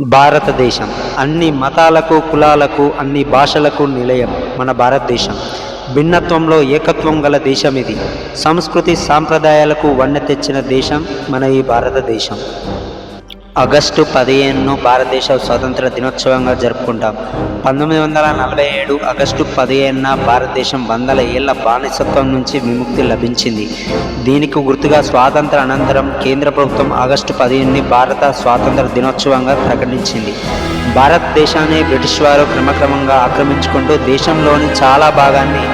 భారతదేశం. అన్ని మతాలకు కులాలకు అన్ని భాషలకు నిలయం మన భారతదేశం. భిన్నత్వంలో ఏకత్వం గల దేశం ఇది. సంస్కృతి సాంప్రదాయాలకు వన్నె తెచ్చిన దేశం మన ఈ భారతదేశం. ఆగస్టు పదిహేనును భారతదేశ స్వాతంత్ర దినోత్సవంగా జరుపుకుంటాం. పంతొమ్మిది వందల నలభై ఏడు ఆగస్టు పదిహేనున భారతదేశం వందల ఏళ్ళ బానిసత్వం నుంచి విముక్తి లభించింది. దీనికి గుర్తుగా స్వాతంత్ర అనంతరం కేంద్ర ప్రభుత్వం ఆగస్టు పదిహేనుని భారత స్వాతంత్ర దినోత్సవంగా ప్రకటించింది. భారతదేశాన్ని బ్రిటిష్ వారు క్రమక్రమంగా ఆక్రమించుకుంటూ దేశంలోని చాలా భాగాన్ని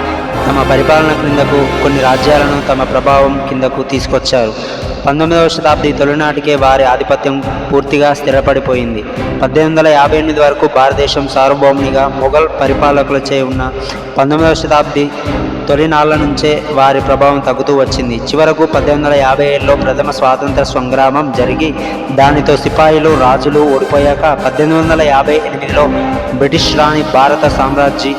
తమ పరిపాలన క్రిందకు కొన్ని రాజ్యాలను తమ ప్రభావం కిందకు తీసుకొచ్చారు. పంతొమ్మిదవ శతాబ్ది తొలినాటికే వారి ఆధిపత్యం పూర్తిగా స్థిరపడిపోయింది. పద్దెనిమిది వందల యాభై ఎనిమిది వరకు భారతదేశం సార్వభౌమునిగా మొఘల్ పరిపాలకులచే ఉన్న పంతొమ్మిదవ శతాబ్ది తొలినాళ్ళ నుంచే వారి ప్రభావం తగ్గుతూ వచ్చింది. చివరకు పద్దెనిమిది వందల యాభై ఏడులో ప్రథమ స్వాతంత్ర సంగ్రామం జరిగి దానితో సిపాయిలు రాజులు ఓడిపోయాక పద్దెనిమిది వందల యాభై ఎనిమిదిలో బ్రిటిష్ రాణి భారత సామ్రాజ్య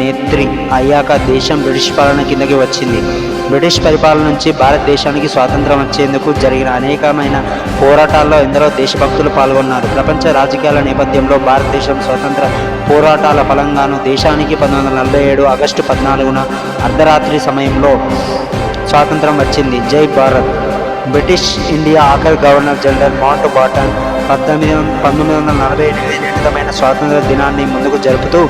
నేత్రి అయ్యాక దేశం బ్రిటిష్ పాలన కిందకి వచ్చింది. బ్రిటిష్ పరిపాలన నుంచి భారతదేశానికి స్వాతంత్రం వచ్చేందుకు జరిగిన అనేకమైన పోరాటాల్లో ఎందరో దేశభక్తులు పాల్గొన్నారు. ప్రపంచ రాజకీయాల నేపథ్యంలో భారతదేశం స్వతంత్ర పోరాటాల ఫలంగాను దేశానికి పంతొమ్మిది వందల నలభై ఏడు ఆగస్టు పద్నాలుగున అర్ధరాత్రి సమయంలో స్వాతంత్రం వచ్చింది. జై భారత్. బ్రిటిష్ ఇండియా ఆఖరి గవర్నర్ జనరల్ మౌంట్ బాటన్ పద్దెనిమిది పంతొమ్మిది వందల నలభై ఏడు నిర్ణీతమైన స్వాతంత్ర దినాన్ని ముందుకు జరుపుతూ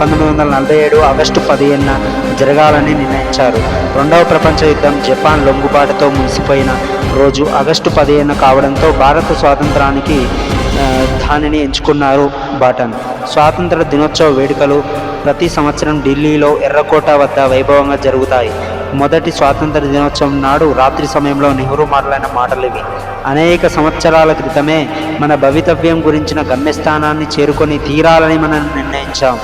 పంతొమ్మిది వందల నలభై ఏడు ఆగస్టు పదిహేనున జరగాలని నిర్ణయించారు. రెండవ ప్రపంచ యుద్ధం జపాన్ లొంగుబాటుతో ముగిసిపోయిన రోజు ఆగస్టు పదిహేను కావడంతో భారత స్వాతంత్రానికి దానిని ఎంచుకున్నారు బాటన్. స్వాతంత్ర దినోత్సవ వేడుకలు ప్రతి సంవత్సరం ఢిల్లీలో ఎర్రకోట వద్ద వైభవంగా జరుగుతాయి. మొదటి స్వాతంత్ర దినోత్సవం నాడు రాత్రి సమయంలో నెహ్రూ మాట్లాడిన మాటలు ఇవి అనేక సంవత్సరాల క్రితమే మన భవితవ్యం గురించిన గమ్యస్థానాన్ని చేరుకొని తీరాలని మనం నిర్ణయించాం.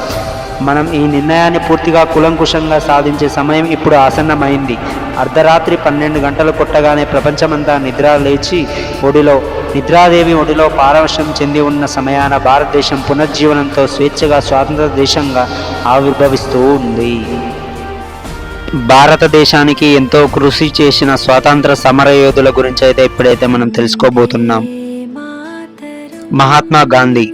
మనం ఈ నిర్ణయాన్ని పూర్తిగా కులంకుశంగా సాధించే సమయం ఇప్పుడు ఆసన్నమైంది. అర్ధరాత్రి పన్నెండు గంటలు కొట్టగానే ప్రపంచమంతా నిద్ర లేచి ఒడిలో నిద్రాదేవి ఒడిలో పారవశం చెంది ఉన్న సమయాన భారతదేశం పునర్జీవనంతో స్వేచ్ఛగా స్వాతంత్ర దేశంగా ఆవిర్భవిస్తూ ఉంది. భారతదేశానికి ఎంతో కృషి చేసిన స్వాతంత్ర సమరయోధుల గురించి అయితే ఇప్పుడైతే మనం తెలుసుకోబోతున్నాం. మహాత్మా గాంధీ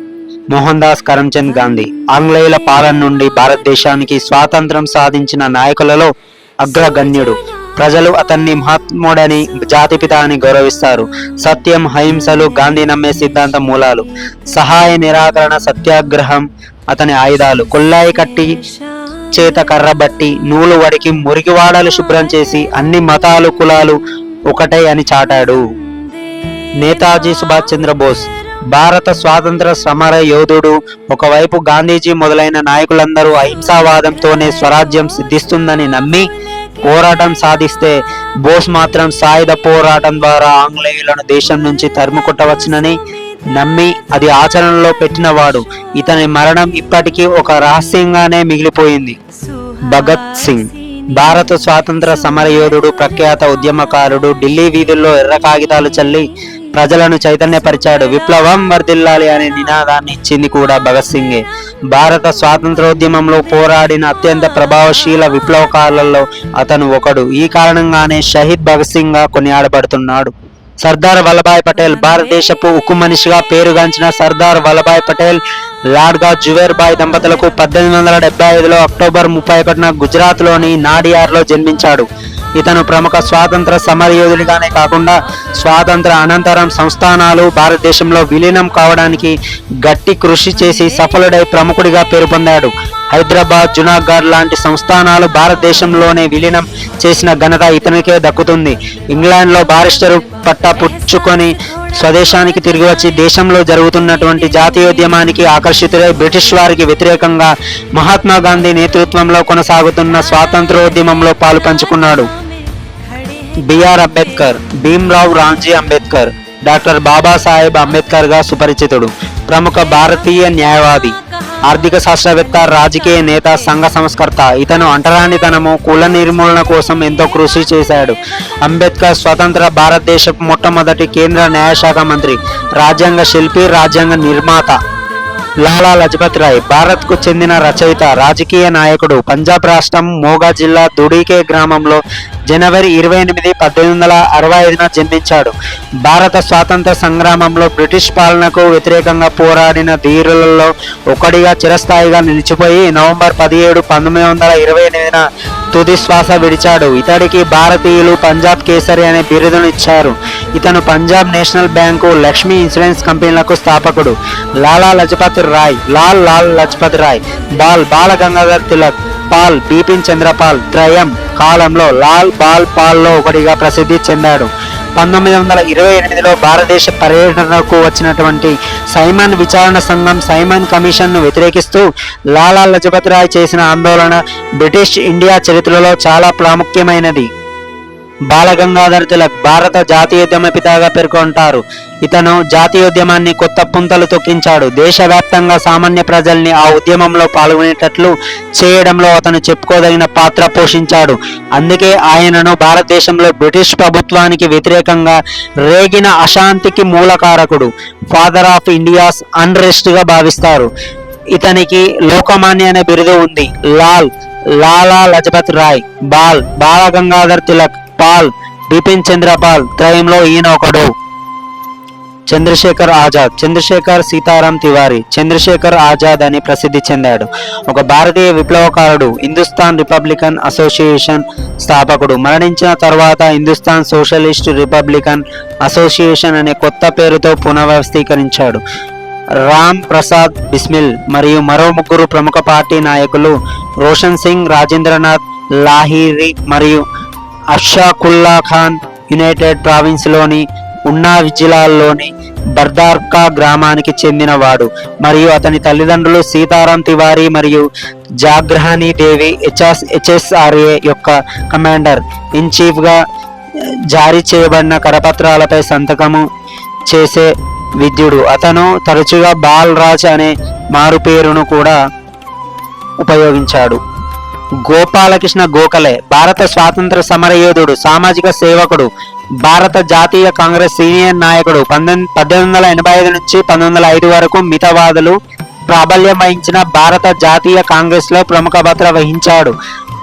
మోహన్ దాస్ కరమ్చంద్ గాంధీ ఆంగ్లేయుల పాలన నుండి భారతదేశానికి స్వాతంత్రం సాధించిన నాయకులలో అగ్రగణ్యుడు. ప్రజలు అతన్ని మహాత్ముడని జాతిపిత అని గౌరవిస్తారు. సత్యం అహింసలు గాంధీ నమ్మే సిద్ధాంత మూలాలు. సహాయ నిరాకరణ సత్యాగ్రహం అతని ఆయుధాలు. కొల్లాయి కట్టి చేత కర్రబట్టి నూలు వడికి మురికివాడలు శుభ్రం చేసి అన్ని మతాలు కులాలు ఒకటే అని చాటాడు. నేతాజీ సుభాష్ చంద్రబోస్ భారత స్వాతంత్ర సమర యోధుడు. ఒకవైపు గాంధీజీ మొదలైన నాయకులందరూ అహింసావాదంతోనే స్వరాజ్యం సిద్ధిస్తుందని నమ్మి పోరాటం సాధిస్తే బోస్ మాత్రం సాయుధ పోరాటం ద్వారా ఆంగ్లేయులను దేశం నుంచి తరుముకొట్టవచ్చునని నమ్మి అది ఆచరణలో పెట్టినవాడు. ఇతని మరణం ఇప్పటికీ ఒక రహస్యంగానే మిగిలిపోయింది. భగత్ సింగ్ భారత స్వాతంత్ర సమరయోధుడు ప్రఖ్యాత ఉద్యమకారుడు ఢిల్లీ వీధుల్లో ఎర్ర కాగితాలు చల్లి ప్రజలను చైతన్యపరిచాడు. విప్లవం వర్ధిల్లాలి అనే నినాదాన్ని ఇచ్చింది కూడా భగత్ సింగే. భారత స్వాతంత్రోద్యమంలో పోరాడిన అత్యంత ప్రభావశీల విప్లవకారులలో అతను ఒకడు. ఈ కారణంగానే షహీద్ భగత్ సింగ్గా కొనియాడబడుతున్నాడు. సర్దార్ వల్లభాయ్ పటేల్ భారతదేశపు ఉక్కు మనిషిగా పేరుగాంచిన సర్దార్ వల్లభాయ్ పటేల్ లాడ్గా జువేర్ బాయ్ దంపతులకు పద్దెనిమిది వందల డెబ్బై ఐదులో అక్టోబర్ ముప్పై ఒకటిన గుజరాత్లోని నాడియార్లో జన్మించాడు. ఇతను ప్రముఖ స్వాతంత్ర సమరయోధుడిగానే కాకుండా స్వాతంత్ర అనంతరం సంస్థానాలు భారతదేశంలో విలీనం కావడానికి గట్టి కృషి చేసి సఫలుడై ప్రముఖుడిగా పేరు పొందాడు. హైదరాబాద్ జునాగఢ్ లాంటి సంస్థానాలు భారతదేశంలోనే విలీనం చేసిన ఘనత ఇతనికే దక్కుతుంది. ఇంగ్లాండ్లో బారిస్టరు పట్టా పుచ్చుకొని స్వదేశానికి తిరిగి వచ్చి దేశంలో జరుగుతున్నటువంటి జాతీయోద్యమానికి ఆకర్షితులై బ్రిటిష్ వారికి వ్యతిరేకంగా మహాత్మా గాంధీ నేతృత్వంలో కొనసాగుతున్న స్వాతంత్రోద్యమంలో పాలు పంచుకున్నాడు. B R Ambedkar Bhimrao Ramji Ambedkar doctor Babasaheb అంబేద్కర్గా సుపరిచితుడు ప్రముఖ భారతీయ న్యాయవాది. ఆర్థిక శాస్త్రవేత్త రాజకీయ నేత సంఘ సంస్కర్త. ఇతను అంటరానితనము కుల నిర్మూలన కోసం ఎంతో కృషి చేశాడు. అంబేద్కర్ స్వతంత్ర భారతదేశపు మొట్టమొదటి కేంద్ర న్యాయశాఖ మంత్రి రాజ్యాంగ శిల్పి రాజ్యాంగ నిర్మాత లాలా లజపత్ రాయ్. భారత్కు చెందిన రచయిత రాజకీయ నాయకుడు పంజాబ్ రాష్ట్రం మోగా జిల్లా దుడికే గ్రామంలో జనవరి ఇరవై ఎనిమిది పద్దెనిమిది వందల అరవై ఐదున జన్మించాడు. భారత స్వాతంత్ర సంగ్రామంలో బ్రిటిష్ పాలనకు వ్యతిరేకంగా పోరాడిన ధీరులలో ఒకడిగా చిరస్థాయిగా నిలిచిపోయి నవంబర్ పదిహేడు పంతొమ్మిది వందల ఇరవై ఎనిమిదిన తుది శ్వాస విడిచాడు. ఇతడికి భారతీయులు పంజాబ్ కేసరి అనే బిరుదును ఇచ్చారు. ఇతను Punjab national bank Lakshmi insurance కంపెనీలకు స్థాపకుడు. లాలా లజపత్ రాయ్ లాల్ లాల్ లజపతి రాయ్ బాల్ బాల గంగాధర్ తిలక్ పాల్ బిపిన్ చంద్రపాల్ త్రయం కాలంలో లాల్ బాల్ పాల్లో ఒకటిగా ప్రసిద్ధి చెందాడు. పంతొమ్మిది వందల ఇరవై ఎనిమిదిలో భారతదేశ పర్యటనకు వచ్చినటువంటి సైమన్ విచారణ సంఘం సైమన్ కమిషన్ను వ్యతిరేకిస్తూ లాలా లజపతి రాయ్ చేసిన ఆందోళన బ్రిటిష్ ఇండియా చరిత్రలో చాలా ప్రాముఖ్యమైనది. బాలగంగాధర తిలక్ భారత జాతీయోద్యమ పితాగా పేర్కొంటారు. ఇతను జాతీయోద్యమాన్ని కొత్త పుంతలు తొక్కించాడు. దేశవ్యాప్తంగా సామాన్య ప్రజల్ని ఆ ఉద్యమంలో పాల్గొనేటట్లు చేయడంలో అతను చెప్పుకోదగిన పాత్ర పోషించాడు. అందుకే ఆయనను భారతదేశంలో బ్రిటిష్ ప్రభుత్వానికి వ్యతిరేకంగా రేగిన అశాంతికి మూలకారకుడు ఫాదర్ ఆఫ్ ఇండియాస్ అన్రెస్ట్గా భావిస్తారు. ఇతనికి లోకమాన్య అనే బిరుదు ఉంది. లాల్ లాలా లజపత్ రాయ్ బాల్ బాల గంగాధర్ తిలక్ పాల్ బిపిన్ చంద్రపాల్ త్రయంలో ఈయన ఒకడు. చంద్రశేఖర్ ఆజాద్ చంద్రశేఖర్ సీతారాం తివారీ చంద్రశేఖర్ ఆజాద్ అని ప్రసిద్ధి చెందాడు. ఒక భారతీయ విప్లవకారుడు హిందుస్థాన్ రిపబ్లికన్ అసోసియేషన్ స్థాపకుడు. మరణించిన తర్వాత హిందుస్థాన్ సోషలిస్ట్ రిపబ్లికన్ అసోసియేషన్ అనే కొత్త పేరుతో పునర్వ్యవస్థీకరించాడు. రామ్ ప్రసాద్ బిస్మిల్ మరియు మరో ముగ్గురు ప్రముఖ పార్టీ నాయకులు రోషన్ సింగ్ రాజేంద్రనాథ్ లాహిరి మరియు అషాకుల్లా ఖాన్ యునైటెడ్ ప్రావిన్స్లోని ఉన్నా జిల్లాలోని బర్దార్కా గ్రామానికి చెందినవాడు. మరియు అతని తల్లిదండ్రులు సీతారాం తివారీ మరియు జాగ్రహాని దేవి హెచ్ఎస్ హెచ్ఎస్ఆర్ఏ యొక్క కమాండర్ ఇన్ చీఫ్గా జారీ చేయబడిన కరపత్రాలపై సంతకము చేసే విద్యుడు. అతను తరచుగా బాల్ రాజ్ అనే మారు పేరును కూడా ఉపయోగించాడు. గోపాలకృష్ణ గోఖలే భారత స్వాతంత్ర సమరయోధుడు సామాజిక సేవకుడు భారత జాతీయ కాంగ్రెస్ సీనియర్ నాయకుడు. పంతొమ్మిది పద్దెనిమిది వందల ఎనభై ఐదు నుంచి పంతొమ్మిది వందల ఐదు వరకు మితవాదులు ప్రాబల్యం వహించిన భారత జాతీయ కాంగ్రెస్లో ప్రముఖ పాత్ర వహించాడు.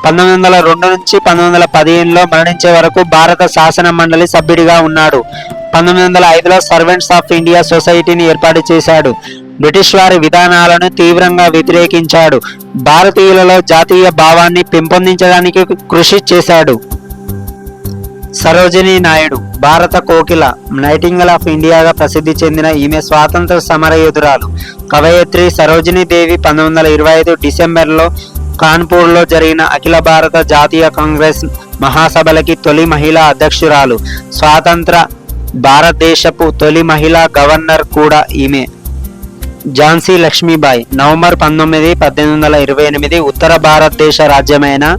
పంతొమ్మిది వందల రెండు నుంచి పంతొమ్మిది వందల పదిహేనులో మరణించే వరకు భారత శాసన మండలి సభ్యుడిగా ఉన్నాడు. పంతొమ్మిది వందల ఐదులో సర్వెంట్స్ ఆఫ్ ఇండియా సొసైటీని ఏర్పాటు చేశాడు. బ్రిటిష్ వారి విధానాలను తీవ్రంగా వ్యతిరేకించాడు. భారతీయులలో జాతీయ భావాన్ని పెంపొందించడానికి కృషి చేశాడు. సరోజినీ నాయుడు భారత కోకిల నైటింగల్ ఆఫ్ ఇండియాగా ప్రసిద్ధి చెందిన ఈమె స్వాతంత్ర సమర యోధురాలు కవయత్రి సరోజినీ దేవి పంతొమ్మిది వందల ఇరవై ఐదు డిసెంబర్లో కాన్పూర్లో జరిగిన అఖిల భారత జాతీయ కాంగ్రెస్ మహాసభలకి తొలి మహిళా అధ్యక్షురాలు. స్వాతంత్ర భారతదేశపు తొలి మహిళా గవర్నర్ కూడా ఈమె. ఝాన్సీ లక్ష్మీబాయి. నవంబర్ పంతొమ్మిది పద్దెనిమిది వందల ఇరవై ఎనిమిది ఉత్తర భారతదేశ రాజ్యమైన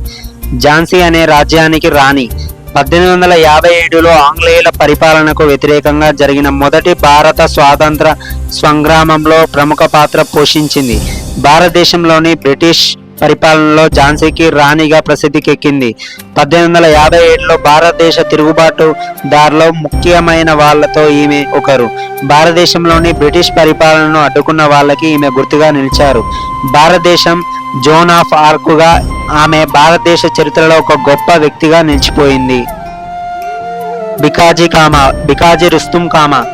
ఝాన్సీ అనే రాజ్యానికి రాణి. పద్దెనిమిది వందల యాభై ఏడులో ఆంగ్లేయుల పరిపాలనకు వ్యతిరేకంగా జరిగిన మొదటి భారత స్వాతంత్ర సంగ్రామంలో ప్రముఖ పాత్ర పోషించింది. భారతదేశంలోని బ్రిటిష్ పరిపాలనలో ఝాన్సీకి రాణిగా ప్రసిద్ధికెక్కింది. పద్దెనిమిది వందల యాభై ఏడులో భారతదేశ తిరుగుబాటు దారిలో ముఖ్యమైన వాళ్ళతో ఈమె ఒకరు. భారతదేశంలోని బ్రిటిష్ పరిపాలనను అడ్డుకున్న వాళ్ళకి ఈమె గుర్తుగా నిలిచారు. భారతదేశం జోన్ ఆఫ్ ఆర్కుగా ఆమె భారతదేశ చరిత్రలో ఒక గొప్ప వ్యక్తిగా నిలిచిపోయింది. బికాజీ కామా బికాజీ రుస్తుం కామా.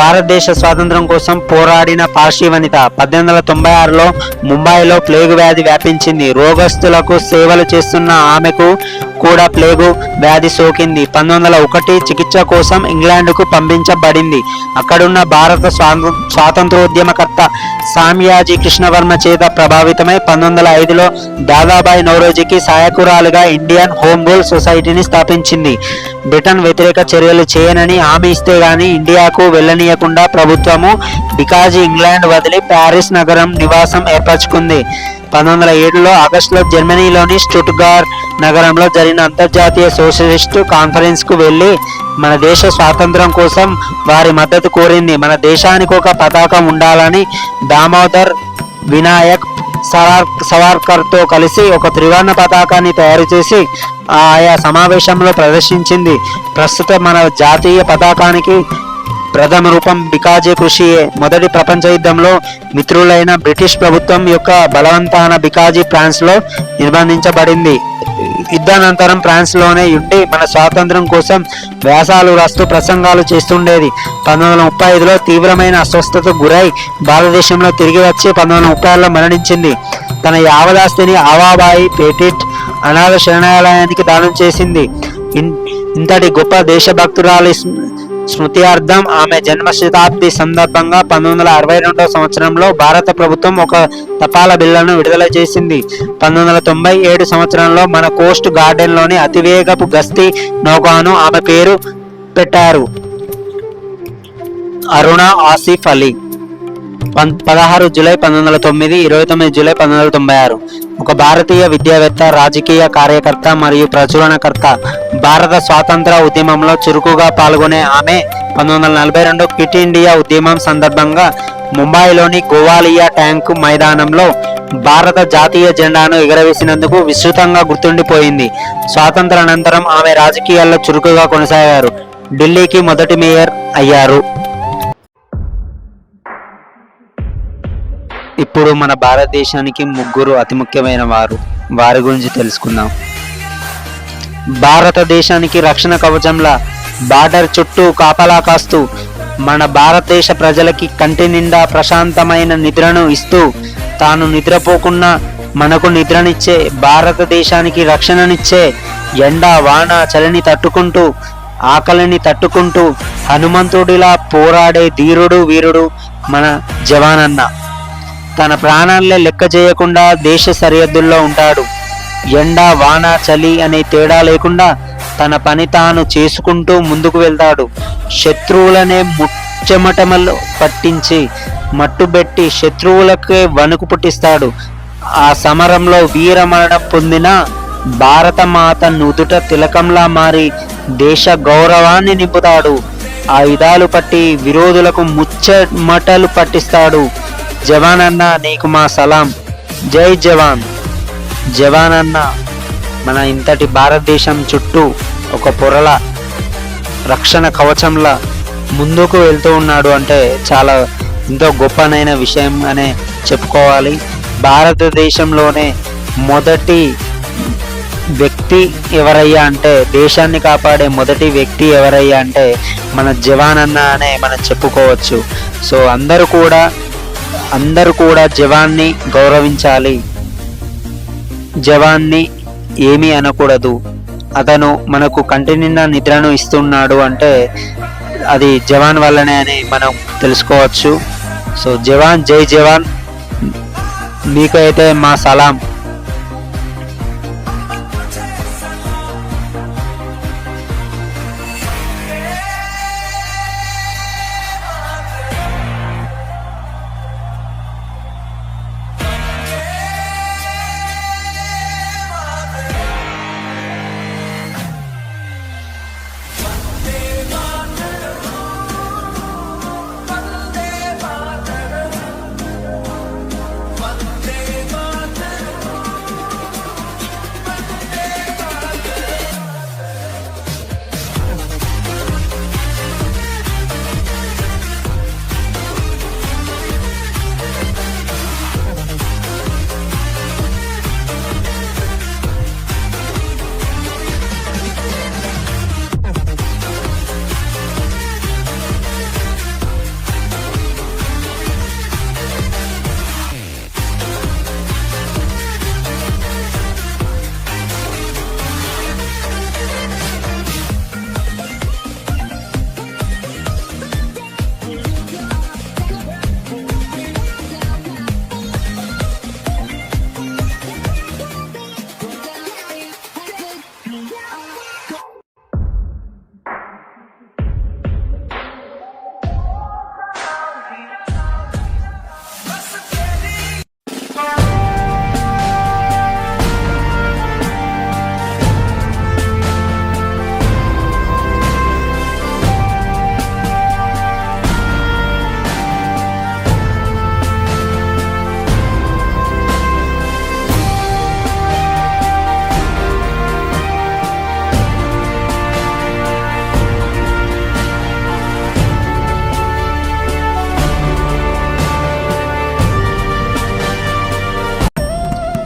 భారతదేశ స్వాతంత్రం కోసం పోరాడిన పార్సీ వనిత. పద్దెనిమిది వందల తొంభై ఆరులో ముంబైలో ప్లేగు వ్యాధి వ్యాపించింది. రోగస్తులకు సేవలు చేస్తున్న ఆమెకు కూడా ప్లేగు వ్యాధి సోకింది. పంతొమ్మిది వందల ఒకటి చికిత్స కోసం ఇంగ్లాండ్కు పంపించబడింది. అక్కడున్న భారత స్వాతం స్వాతంత్రోద్యమకర్త సామ్యాజీ కృష్ణవర్మ చేత ప్రభావితమై పంతొమ్మిది వందల ఐదులో దాదాబాయి నౌరోజీకి సహాయకురాలుగా ఇండియన్ హోమ్ రూల్ సొసైటీని స్థాపించింది. బ్రిటన్ వ్యతిరేక చర్యలు చేయనని హామీ ఇస్తే గాని ఇండియాకు వెళ్ళని వెళ్ళనీయకుండా ప్రభుత్వము బికాజీ ఇంగ్లాండ్ వదిలి ప్యారిస్ నగరం నివాసం ఏర్పరచుకుంది. పంతొమ్మిది వందల ఏడులో ఆగస్టులో జర్మనీలోని స్టుట్గార్ నగరంలో జరిగిన అంతర్జాతీయ సోషలిస్టు కాన్ఫరెన్స్కు వెళ్ళి మన దేశ స్వాతంత్రం కోసం వారి మద్దతు కోరింది. మన దేశానికి ఒక పతాకం ఉండాలని దామోదర్ వినాయక్ సవార్ సవార్కర్తో కలిసి ఒక త్రివర్ణ పతాకాన్ని తయారు చేసి ఆయా సమావేశంలో ప్రదర్శించింది. ప్రస్తుతం మన జాతీయ పతాకానికి ప్రథమ రూపం బికాజీ కృషియే. మొదటి ప్రపంచ యుద్ధంలో మిత్రులైన బ్రిటిష్ ప్రభుత్వం యొక్క బలవంతాన బికాజీ ఫ్రాన్స్లో నిర్బంధించబడింది. యుద్ధానంతరం ఫ్రాన్స్లోనే ఉండి మన స్వాతంత్రం కోసం వ్యాసాలు రాస్తూ ప్రసంగాలు చేస్తుండేది. పంతొమ్మిది వందల ముప్పై ఐదులో తీవ్రమైన అస్వస్థతకు గురై భారతదేశంలో తిరిగి వచ్చి పంతొమ్మిది వందల ముప్పై ఆరులో మరణించింది. తన యావదాస్తిని ఆవాబాయి పేటిట్ అనాథ శరణాలయానికి దానం చేసింది. ఇన్- ఇంతటి గొప్ప దేశభక్తురాలి స్మృత్యార్థం. ఆమె జన్మ శతాబ్ది సందర్భంగా పంతొమ్మిది వందల అరవై రెండవ సంవత్సరంలో భారత ప్రభుత్వం ఒక తపాలా బిల్లును విడుదల చేసింది. పంతొమ్మిది వందల తొంభై ఏడు సంవత్సరంలో మన కోస్ట్ గార్డెన్లోని అతివేగపు గస్తీ నౌకాను ఆమె పేరు పెట్టారు. అరుణ ఆసిఫ్ అలీ. పదహారు జూలై పంతొమ్మిది వందల తొమ్మిది ఇరవై తొమ్మిది జూలై పంతొమ్మిది వందల తొంభై ఆరు. ఒక భారతీయ విద్యావేత్త రాజకీయ కార్యకర్త మరియు ప్రచురణకర్త. భారత స్వాతంత్ర ఉద్యమంలో చురుకుగా పాల్గొనే ఆమె పంతొమ్మిది వందల నలభై రెండు క్విట్ ఇండియా ఉద్యమం సందర్భంగా ముంబైలోని గోవాలియా ట్యాంకు మైదానంలో భారత జాతీయ జెండాను ఎగరవేసినందుకు విస్తృతంగా గుర్తుండిపోయింది. స్వాతంత్ర అనంతరం ఆమె రాజకీయాల్లో చురుకుగా కొనసాగారు. ఢిల్లీకి మొదటి మేయర్ అయ్యారు. ఇప్పుడు మన భారతదేశానికి ముగ్గురు అతి ముఖ్యమైన వారు. వారి గురించి తెలుసుకుందాం. భారతదేశానికి రక్షణ కవచంలా బార్డర్ చుట్టూ కాపలా కాస్తూ మన భారతదేశ ప్రజలకి కంటి నిండా ప్రశాంతమైన నిద్రను ఇస్తూ తాను నిద్రపోకుండా మనకు నిద్రనిచ్చే భారతదేశానికి రక్షణనిచ్చే ఎండ వాన చలిని తట్టుకుంటూ ఆకలిని తట్టుకుంటూ హనుమంతుడిలా పోరాడే ధీరుడు వీరుడు మన జవానన్న. తన ప్రాణాలే లెక్క చేయకుండా దేశ సరిహద్దుల్లో ఉంటాడు. ఎండ వాన చలి అనే తేడా లేకుండా తన పని తాను చేసుకుంటూ ముందుకు వెళ్తాడు. శత్రువులనే ముచ్చెమటమలు పట్టించి మట్టుబెట్టి శత్రువులకే వణుకు పుట్టిస్తాడు. ఆ సమరంలో వీరమరణం పొందిన భారత మాత నుదుట తిలకంలా మారి దేశ గౌరవాన్ని నింపుతాడు. ఆయుధాలు పట్టి విరోధులకు ముచ్చమటలు పట్టిస్తాడు. జవాన్ అన్న నీకు మా సలాం. జై జవాన్. జవాన్ అన్న మన ఇంతటి భారతదేశం చుట్టూ ఒక పొరల రక్షణ కవచంలా ముందుకు వెళ్తూ ఉన్నాడు అంటే చాలా ఎంతో గొప్పనైన విషయం అనే చెప్పుకోవాలి. భారతదేశంలోనే మొదటి వ్యక్తి ఎవరయ్యా అంటే దేశాన్ని కాపాడే మొదటి వ్యక్తి ఎవరయ్యా అంటే మన జవాన్ అన్న అనే మనం చెప్పుకోవచ్చు. సో అందరూ కూడా అందరూ కూడా జవాన్ని గౌరవించాలి. జవాన్ని ఏమీ అనకూడదు. అతను మనకు కంటి నిండా నిద్రను ఇస్తున్నాడు అంటే అది జవాన్ వల్లనే అని మనం తెలుసుకోవచ్చు. సో జవాన్ జై జవాన్. మీకైతే మా సలాం.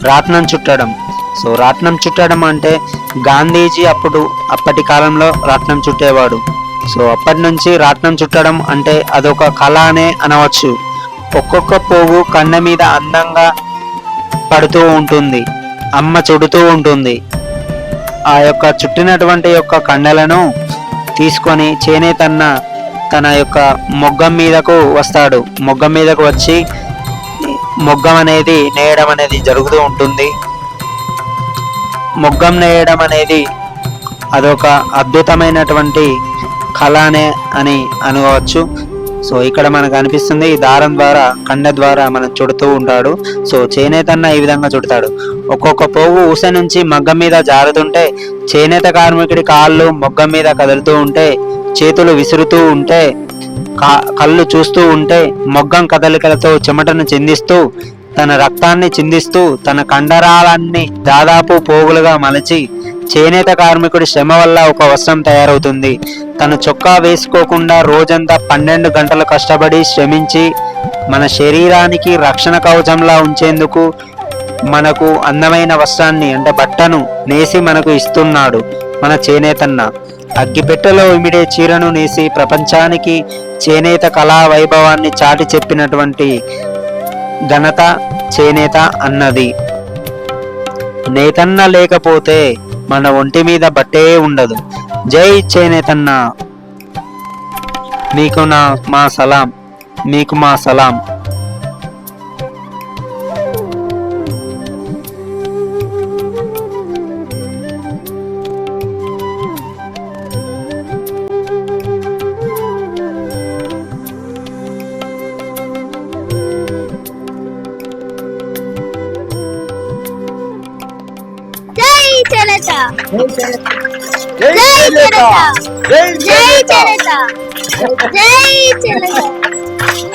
రాట్నం చుట్టడం. సో రాట్నం చుట్టడం అంటే గాంధీజీ అప్పుడు అప్పటి కాలంలో రాట్నం చుట్టేవాడు. సో అప్పటి నుంచి రాట్నం చుట్టడం అంటే అదొక కళ అనే అనవచ్చు. ఒక్కొక్క పువ్వు కన్న మీద అందంగా పడుతూ ఉంటుంది. అమ్మ చుడుతూ ఉంటుంది. ఆ యొక్క చుట్టినటువంటి యొక్క కండలను తీసుకొని చేనేతన్న తన యొక్క మొగ్గం మీదకు వస్తాడు. మొగ్గం మీదకు వచ్చి మొగ్గం అనేది నేయడం అనేది జరుగుతూ ఉంటుంది. మొగ్గం నేయడం అనేది అదొక అద్భుతమైనటువంటి కళనే అని అనుకోవచ్చు. సో ఇక్కడ మనకు అనిపిస్తుంది ఈ దారం ద్వారా కండ ద్వారా మనం చుడుతూ ఉంటాడు. సో చేనేతన్న ఈ విధంగా చుడతాడు. ఒక్కొక్క పోగు ఊస నుంచి మగ్గం మీద జారుతుంటే చేనేత కార్మికుడి కాళ్ళు మొగ్గం మీద కదులుతూ ఉంటే చేతులు విసురుతూ ఉంటే కళ్ళు చూస్తూ ఉంటే మొగ్గం కదలికలతో చెమటను చెందిస్తూ తన రక్తాన్ని చిందిస్తూ తన కండరాలన్నీ దాదాపు పోగులుగా మలచి చేనేత కార్మికుడి శ్రమ వల్ల ఒక వస్త్రం తయారవుతుంది. తను చొక్కా వేసుకోకుండా రోజంతా పన్నెండు గంటలు కష్టపడి శ్రమించి మన శరీరానికి రక్షణ కవచంలా ఉంచేందుకు మనకు అందమైన వస్త్రాన్ని అంటే బట్టను నేసి మనకు ఇస్తున్నాడు మన చేనేతన్న. అగ్గిపెట్టెలో ఇమిడే చీరను నేసి ప్రపంచానికి చేనేత కళా వైభవాన్ని చాటి చెప్పినటువంటి ఘనత చేనేత అన్నది. నేతన్న లేకపోతే మన ఒంటి మీద బట్టే ఉండదు. జై చేనేతన్న. మీకు నా మా సలాం. మీకు మా సలాం.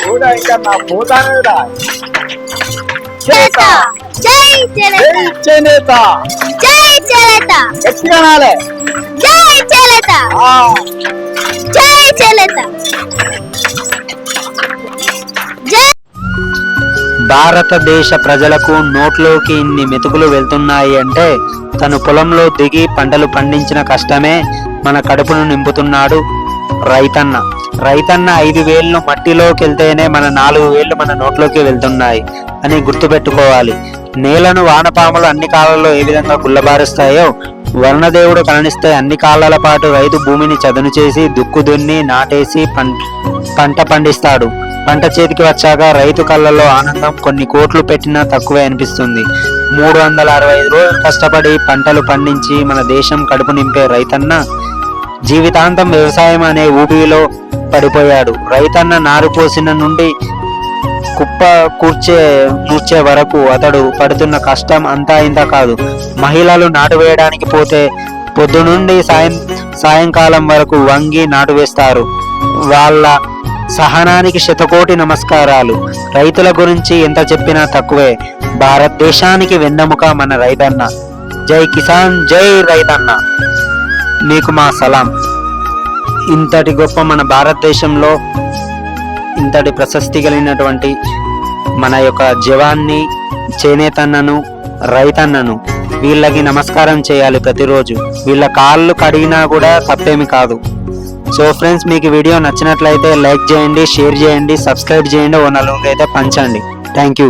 కూడా ఇంకా నా పోతానేరా చేనేత జై చేనేత జై చేనేత జై చేనేత గట్టిగా నాలే జై చేనేత జై చేనేత భారతదేశ ప్రజలకు నోట్లోకి ఇన్ని మెతుకులు వెళ్తున్నాయి అంటే తను పొలంలో దిగి పంటలు పండించిన కష్టమే మన కడుపును నింపుతున్నాడు రైతన్న. రైతన్న ఐదు వేళ్ళు మట్టిలోకి వెళ్తేనే మన నాలుగు వేళ్ళు మన నోట్లోకి వెళ్తున్నాయి అని గుర్తుపెట్టుకోవాలి. నేలను వానపాములు అన్ని కాలాల్లో ఏ విధంగా గుల్లబారుస్తాయో వర్ణదేవుడు కరుణిస్తే అన్ని కాలాల పాటు రైతు భూమిని చదును చేసి దుక్కు దున్ని నాటేసి పం పంట పండిస్తాడు. పంట చేతికి వచ్చాక రైతు కళ్ళలో ఆనందం కొన్ని కోట్లు పెట్టినా తక్కువే అనిపిస్తుంది. మూడు వందల అరవై ఐదు రోజులు కష్టపడి పంటలు పండించి మన దేశం కడుపు నింపే రైతన్న జీవితాంతం వ్యవసాయం అనే ఊబిలో పడిపోయాడు. రైతన్న నారు పోసిన నుండి కుప్ప కూర్చే నూర్చే వరకు అతడు పడుతున్న కష్టం అంతా ఇంత కాదు. మహిళలు నాటు వేయడానికి పోతే పొద్దు నుండి సాయం సాయంకాలం వరకు వంగి నాటు వేస్తారు. వాళ్ళ సహనానికి శతకోటి నమస్కారాలు. రైతుల గురించి ఎంత చెప్పినా తక్కువే. భారతదేశానికి వెన్నెముక మన రైతన్న. జై కిసాన్ జై రైతన్న. మీకు మా సలాం. ఇంతటి గొప్ప మన భారతదేశంలో ఇంతటి ప్రశస్తి కలిగినటువంటి మన యొక్క జవాన్ని చేనేతన్నను రైతన్నను వీళ్ళకి నమస్కారం చేయాలి ప్రతిరోజు. వీళ్ళ కాళ్ళు కడిగినా కూడా తప్పేమి కాదు. సో ఫ్రెండ్స్ మీకు వీడియో నచ్చినట్లయితే లైక్ చేయండి షేర్ చేయండి సబ్స్క్రైబ్ చేయండి ఓ నలుగురికి అయితే పంచండి. Thank you.